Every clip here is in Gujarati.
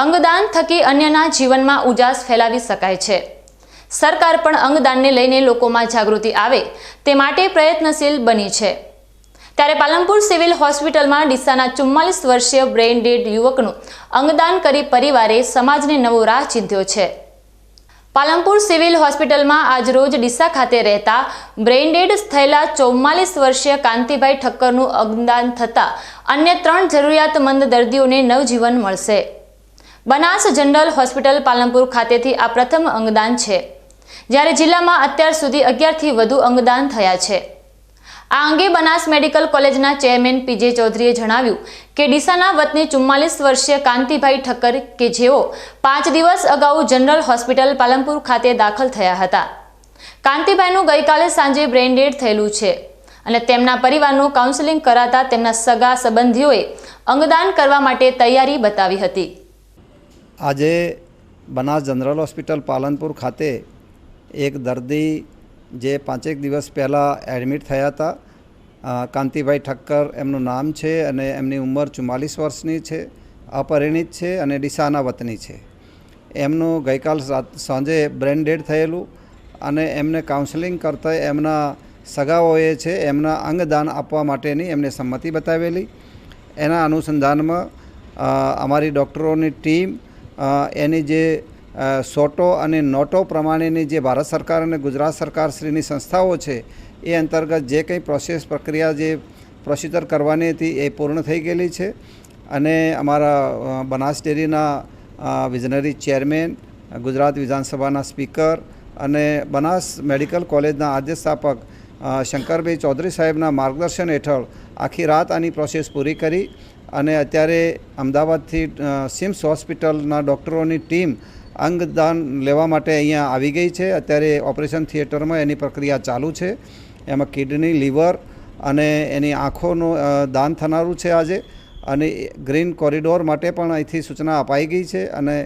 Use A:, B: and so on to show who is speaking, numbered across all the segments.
A: અંગદાન થકી અન્યના જીવનમાં ઉજાસ ફેલાવી શકાય છે. સરકાર પણ અંગદાનને લઈને લોકોમાં જાગૃતિ આવે તે માટે પ્રયત્નશીલ બની છે. ત્યારે પાલનપુર સિવિલ હોસ્પિટલમાં ડીસાના ચુમ્માલીસ વર્ષીય બ્રેઇન યુવકનું અંગદાન કરી પરિવારે સમાજને નવો રાહ ચીંધ્યો છે. પાલનપુર સિવિલ હોસ્પિટલમાં આજરોજ ડીસા ખાતે રહેતા બ્રેઇન થયેલા ચુમ્માલીસ વર્ષીય કાંતિભાઈ ઠક્કરનું અંગદાન થતાં અન્ય ત્રણ જરૂરિયાતમંદ દર્દીઓને નવજીવન મળશે. બનાસ જનરલ હોસ્પિટલ પાલનપુર ખાતેથી આ પ્રથમ અંગદાન છે. જ્યારે જિલ્લામાં અત્યાર સુધી અગિયારથી વધુ અંગદાન થયા છે. આ અંગે બનાસ મેડિકલ કોલેજના ચેરમેન પીજે ચૌધરીએ જણાવ્યું કે ડીસાના વતની ચુમ્માલીસ વર્ષીય કાંતિભાઈ ઠક્કર કે જેઓ પાંચ દિવસ અગાઉ જનરલ હોસ્પિટલ પાલનપુર ખાતે દાખલ થયા હતા. કાંતિભાઈનું ગઈકાલે સાંજે બ્રેઇન ડેડ થયેલું છે અને તેમના પરિવારનું કાઉન્સેલિંગ કરાતા તેમના સગા સંબંધીઓએ અંગદાન કરવા માટે તૈયારી બતાવી હતી.
B: આજે બનાસ જનરલ હોસ્પિટલ પાલનપુર ખાતે એક દર્દી જે પાંચેક દિવસ પહેલાં એડમિટ થયા હતા કાંતિભાઈ ઠક્કર એમનું નામ છે અને એમની ઉંમર ચુમ્માલીસ વર્ષની છે, અપરિણિત છે અને ડીસાના વતની છે. એમનું ગઈકાલ સાંજે બ્રેન ડેડ થયેલું અને એમને કાઉન્સેલિંગ કરતા એમના સગાઓએ છે એમના અંગદાન આપવા માટેની એમને સંમતિ બતાવેલી. એના અનુસંધાનમાં અમારી ડૉક્ટરોની ટીમ એની જે સોટો અને નોટો પ્રમાણેની જે ભારત સરકાર અને ગુજરાત સરકાર શ્રીની સંસ્થાઓ છે, એ અંતર્ગત જે કંઈ પ્રોસેસ પ્રક્રિયા જે પ્રોસિજર કરવાની હતી એ પૂર્ણ થઈ ગયેલી છે. અને અમારા બનાસ ડેરીના વિઝનરી ચેરમેન ગુજરાત વિધાનસભાના સ્પીકર અને બનાસ મેડિકલ કોલેજના આદ્ય સ્થાપક શંકરભાઈ ચૌધરી સાહેબના માર્ગદર્શન હેઠળ આખી રાત આની પ્રોસેસ પૂરી કરી. અને અત્યારે અમદાવાદથી સિમ્સ હોસ્પિટલના ડૉક્ટરોની ટીમ અંગદાન લેવા માટે અહીંયા આવી ગઈ છે. અત્યારે ઓપરેશન થિયેટરમાં એની પ્રક્રિયા ચાલુ છે. એમાં કિડની, લીવર અને એની આંખોનું દાન થનારું છે આજે. અને ગ્રીન કોરિડોર માટે પણ અહીંથી સૂચના અપાઈ ગઈ છે અને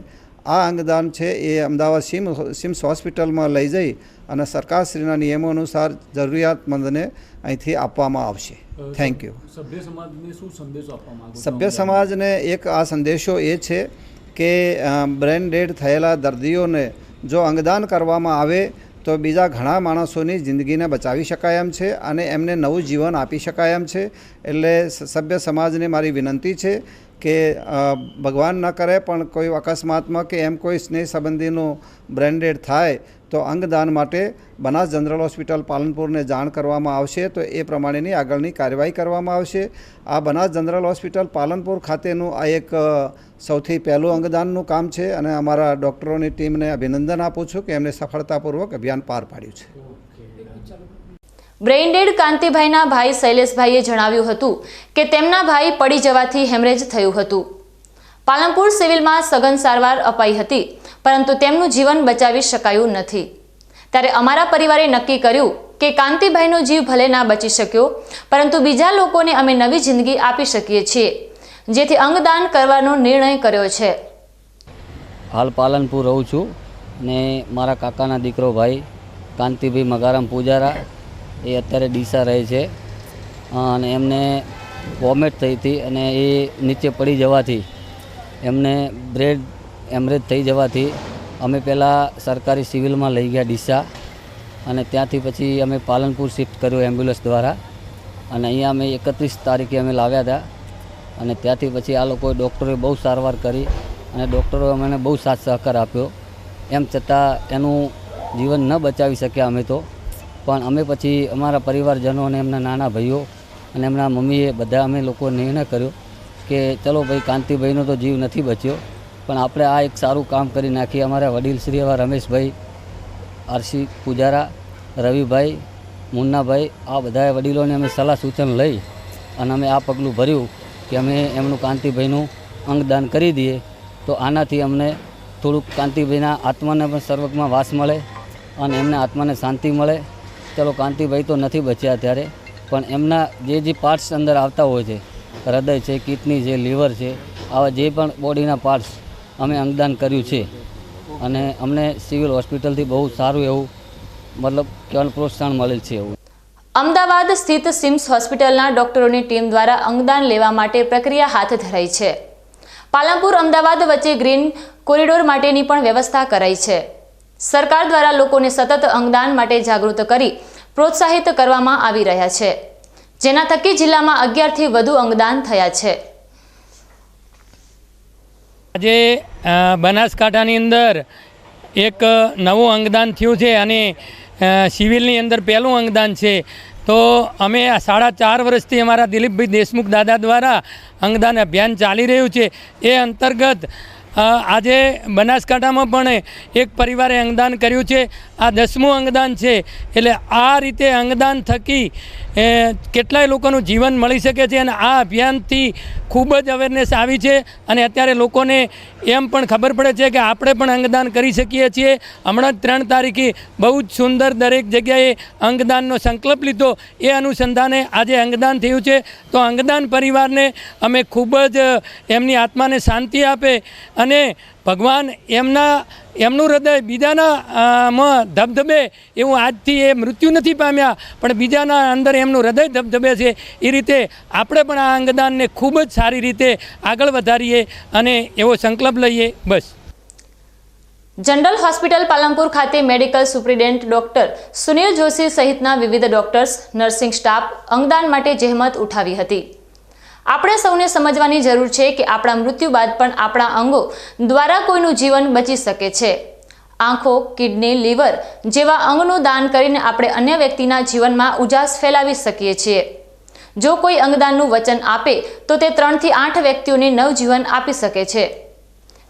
B: આ અંગદાન છે એ અમદાવાદ સિમ સિમ્સ હોસ્પિટલમાં લઈ જઈ અને સરકારશ્રીના નિયમો અનુસાર જરૂરિયાતમંદને અહીંથી આપવામાં આવશે. થેન્ક યુ
C: સભ્ય સમાજને શું સંદેશો?
B: સભ્ય સમાજને એક આ સંદેશો એ છે કે બ્રેન ડેડ થયેલા દર્દીઓને જો અંગદાન કરવામાં આવે તો બીજા ઘણા માણસોની જિંદગીને બચાવી શકાય એમ છે અને એમને નવું જીવન આપી શકાય એમ છે. એટલે સભ્ય સમાજને મારી વિનંતી છે કે ભગવાન ન કરે પણ કોઈ અકસ્માતમાં કે એમ કોઈ સ્નેહ સંબંધીનું બ્રેન્ડેડ થાય, તો અંગદાન માટે બનાસ જનરલ હોસ્પિટલ પાલનપુરને જાણ કરવામાં આવશે. તો એ પ્રમાણેની આગળની કાર્યવાહી કરવામાં આવશે. આ બનાસ જનરલ હોસ્પિટલ પાલનપુર ખાતેનું આ એક સૌથી પહેલું અંગદાનનું કામ છે અને અમારા ડૉક્ટરોની ટીમને અભિનંદન આપું છું કે એમને સફળતાપૂર્વક અભિયાન પાર પાડ્યું છે.
A: બ્રેઇનડેડ કાંતિભાઈના ભાઈ શૈલેષભાઈએ જણાવ્યું હતું કે તેમના ભાઈ પડી જવાથી હેમરેજ થયું હતું. પાલનપુર સિવિલમાં સઘન સારવાર અપાઈ હતી, પરંતુ તેમનું જીવન બચાવી શકાયું નથી. ત્યારે અમારા પરિવારે નક્કી કર્યું કે કાંતિભાઈનો જીવ ભલે ના બચી શક્યો, પરંતુ બીજા લોકોને અમે નવી જિંદગી આપી શકીએ છીએ, જેથી અંગદાન કરવાનો નિર્ણય કર્યો છે.
D: હાલ પાલનપુર રહું છું ને મારા કાકાના દીકરો ભાઈ કાંતિભાઈ મગારામ પૂજારા એ અત્યારે ડીસા રહે છે. અને એમને વોમેટ થઈ હતી અને એ નીચે પડી જવાથી એમને બ્રેડ એમરેજ થઈ જવાથી અમે પહેલાં સરકારી સિવિલમાં લઈ ગયા ડીસા અને ત્યાંથી પછી અમે પાલનપુર શિફ્ટ કર્યું એમ્બ્યુલન્સ દ્વારા. અને અહીંયા અમે એકત્રીસ તારીખે અમે લાવ્યા હતા. અને ત્યાંથી પછી આ લોકોએ ડૉક્ટરોએ બહુ સારવાર કરી અને ડૉક્ટરોએ અમને બહુ સાથ સહકાર આપ્યો. એમ છતાં એનું જીવન ન બચાવી શક્યા અમે તો. પણ અમે પછી અમારા પરિવારજનો અને એમના નાના ભાઈઓ અને એમના મમ્મીએ બધા અમે લોકો નિર્ણય કર્યો કે ચલો ભાઈ, કાંતિભાઈનો તો જીવ નથી બચ્યો, પણ આપણે આ એક સારું કામ કરી નાખીએ. અમારા વડીલ શ્રી એવા રમેશભાઈ, આરસી પૂજારા, રવિભાઈ, મુન્નાભાઈ, આ બધા વડીલોને અમે સલાહ સૂચન લઈ અને અમે આ પગલું ભર્યું કે અમે એમનું કાંતિભાઈનું અંગદાન કરી દઈએ. તો આનાથી અમને થોડુંક કાંતિભાઈના આત્માને પણ સર્વકમાં વાસ મળે અને એમને આત્માને શાંતિ મળે. ચલો કાંતિભાઈ તો નથી બચ્યા ત્યારે પણ એમના જે જે પાર્ટ્સ અંદર આવતા હોય છે, હૃદય છે, કિડની છે લીવર છે, આવા જે પણ બોડીના પાર્ટ્સ અમે અંગદાન કર્યું છે. અને અમને સિવિલ હોસ્પિટલથી બહુ સારું એવું, મતલબ કહેવાનું પ્રોત્સાહન મળેલ છે એવું.
A: અમદાવાદ સ્થિત સિમ્સ હોસ્પિટલના ડોક્ટરોની ટીમ દ્વારા અંગદાન લેવા માટે પ્રક્રિયા હાથ ધરાઈ છે. પાલનપુર અમદાવાદ વચ્ચે ગ્રીન કોરિડોર માટેની પણ વ્યવસ્થા કરાઈ છે. સરકાર દ્વારા લોકોને સતત અંગદાન માટે જાગૃત કરી પ્રોત્સાહિત કરવામાં આવી રહ્યા છે. જેના થકી જિલ્લામાં અગિયારથી વધુ અંગદાન થયા છે.
E: આજે બનાસકાંઠાની અંદર એક નવું અંગદાન થયું છે અને સિવિલની અંદર પહેલું અંગદાન છે. તો અમે સાડા ચાર વર્ષથી અમારા દિલીપભાઈ દેશમુખ દાદા દ્વારા અંગદાન અભિયાન ચાલી રહ્યું છે. એ અંતર્ગત આજે બનાસકાંઠામાં પણ એક પરિવારે અંગદાન કર્યું છે. આ દસમું અંગદાન છે. એટલે આ રીતે અંગદાન થકી કેટલાય લોકોનું જીવન મળી શકે છે અને આ અભિયાનથી ખૂબ જ અવેરનેસ આવી છે. અને અત્યારે લોકોને એમ પણ ખબર પડે છે કે આપણે પણ અંગદાન કરી શકીએ છીએ. હમણાં જ ત્રણ તારીખે બહુ જ સુંદર દરેક જગ્યાએ અંગદાનનો સંકલ્પ લીધો. એ અનુસંધાને આજે અંગદાન થયું છે. તો અંગદાન પરિવારને અમે ખૂબ જ એમની આત્માને શાંતિ આપે અને ભગવાન એમના, એમનું હૃદય બીજાના માં ધબધબે એવું આજથી એ મૃત્યુ નથી પામ્યા, પણ બીજાના અંદર એમનું હૃદય ધબધબે છે. એ રીતે આપણે પણ આ અંગદાનને ખૂબ જ સારી રીતે આગળ વધારીએ અને એવો સંકલ્પ લઈએ. બસ.
A: જનરલ હોસ્પિટલ પાલનપુર ખાતે medical superintendent doctor Sunil Joshi સહિતના વિવિધ ડોક્ટર્સ, નર્સિંગ સ્ટાફ અંગદાન માટે જહેમત ઉઠાવી હતી. આપણે સૌને સમજવાની જરૂર છે કે આપણા મૃત્યુ બાદ પણ આપણા અંગો દ્વારા કોઈનું જીવન બચી શકે છે. આંખો, કિડની, લીવર જેવા અંગનું દાન કરીને આપણે અન્ય વ્યક્તિના જીવનમાં ઉજાસ ફેલાવી શકીએ છીએ. જો કોઈ અંગદાનનું વચન આપે, તો તે ત્રણથી આઠ વ્યક્તિઓને નવજીવન આપી શકે છે.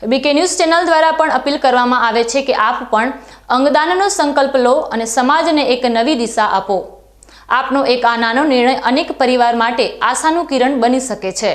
A: બીકે ન્યૂઝ ચેનલ દ્વારા પણ અપીલ કરવામાં આવે છે કે આપ પણ અંગદાનનો સંકલ્પ લો અને સમાજને એક નવી દિશા આપો. આપનો એક આ નાનો નિર્ણય અનેક પરિવાર માટે આશાનું કિરણ બની શકે છે.